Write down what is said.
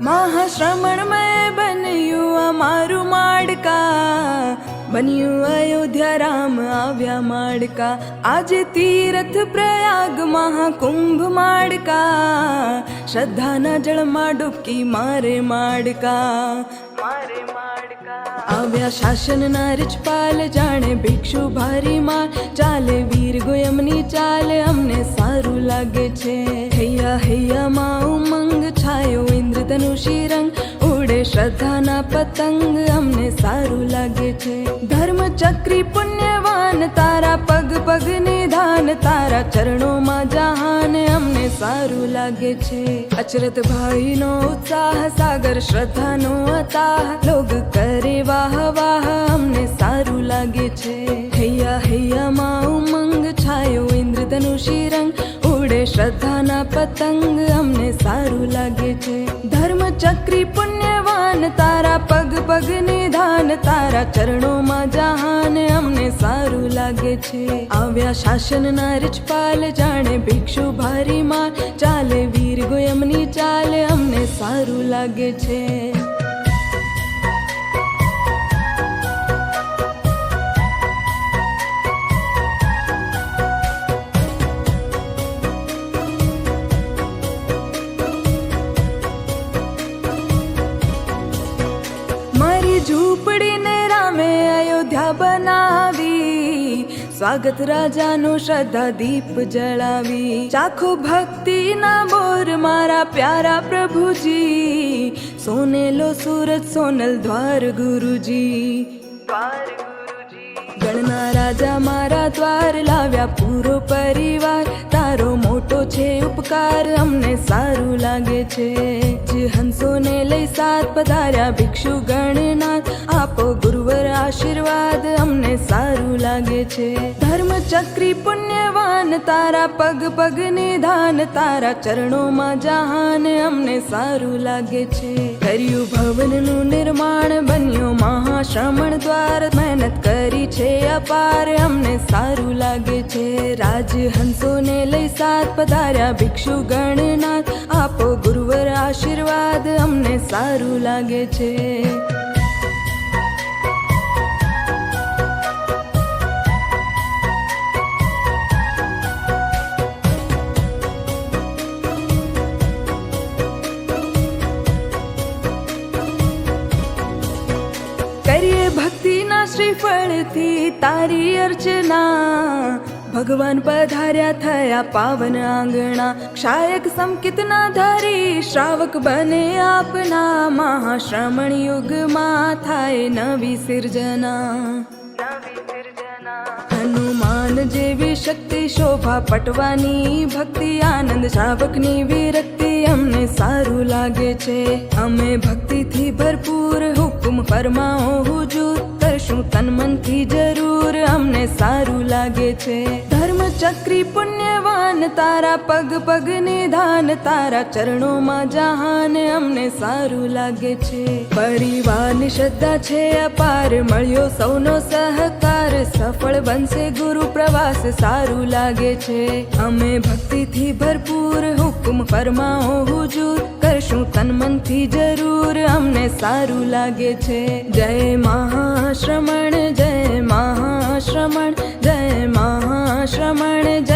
મહાશ્રમણ મેં બન્યું અમારું માડકા. બન્યું અયોધ્યા રામ આવ્યા માડકા. આજે તીર્થ પ્રયાગ મહાકુંભ માડકા. શ્રદ્ધાના જળમાં ડૂબકી મારે માડકા. મારે આવ્યા શાસનના રીચપાલ, જાણે ભિક્ષુ ભારી માં ચાલે વીર ગોયમની ચાલે અમને સારું લાગે છે. પતંગ અમને સારું લાગે છે. ધર્મ ચક્રી પુણ્યવાન, તારા પગ પગ નિધાન, તારા ચરણોમાં જહાન અમને સારું લાગે છે. અચરત ભાઈનો ઉત્સાહ, સાગર શ્રદ્ધાનો અતાહ, લોગ કરે વાહ વાહ, અમને સારું લાગે છે. હૈયા હૈયા શ્રદ્ધાના પતંગ અમને સારું લાગે છે. ધર્મ ચક્રી પુણ્યવાન, તારા પગ પગ નિધાન, તારા ચરણોમાં જહાન અમને સારું લાગે છે. આવ્યા શાસનના રીચપાલ જાણે ભિક્ષુ ભારી માર ચાલે વીર ગોયમની ચાલે અમને સારું લાગે છે. ઝૂંપડીને રામે અયોધ્યા બનાવી. સ્વાગત રાજાનું શ્રદ્ધા દીપ જળાવી. ચાખો ભક્તિના બોર મારા પ્યારા પ્રભુજી. સોનેલો સુરત સોનલ દ્વાર ગુરુજી. દ્વાર ગણના રાજા મારા દ્વાર લાવ્યા પૂરો પરિવાર. ઉપકાર અમને સારું લાગે છે. જે હંસોને લઈ સાત પધાર્યા ભિક્ષુ ગણનાથ, આપો ગુરુવર આશીર્વાદ અમને સારું લાગે છે. ધર્મ ચક્રી પુણ્યવાન, તારા પગ પગ નિધાન, તારા ચરણોમાં જહાન અમને સારું લાગે છે. કર્યું ભવનનું નિર્માણ બન્યો મહાશ્રમણ દ્વાર મહેનત કરી છે અપાર, અમને સારું લાગે છે. રાજ હંસોને લઈ સાત પધાર્યા ભિક્ષુ ગણનાથ. આપો ગુરુવર આશીર્વાદ, અમને સારું લાગે છે. શ્રીફળથી તારી અર્ચના. ભગવાન પધાર્યા થયા પાવન આંગણા. ક્ષાયક સમકિતના ધારી શ્રાવક બને આપના. મહાશ્રમણ યુગમાં થાય નવી સિર્જના. હનુમાન જેવી શક્તિ શોભા પટવાની ભક્તિ આનંદ શ્રાવકની વિરક્તિ અમને સારું લાગે છે. અમે ભક્તિથી ભરપૂર હુકમ ફરમાઓ હુજૂર કરશું તન મનથી જરૂર અમને સારું લાગે છે. ધર્મ ચક્રી પુણ્યવાન, તારા પગ પગ નિધાન, તારા ચરણોમાં જહાન, અમને સારું લાગે છે. પરિવારની શ્રદ્ધા છે અપાર, મળ્યો સૌનો સહકાર, સફળ બનશે ગુરુ પ્રવાસ, સારું લાગે છે. અમે ભક્તિથી ભરપૂર, હુકમ ફરમાઓ હુજુર, કરશું તન મનથી જરૂર, અમને સારું લાગે છે. જય મહાશ્રમણ જય મહાશ્રમણ श्रमण ज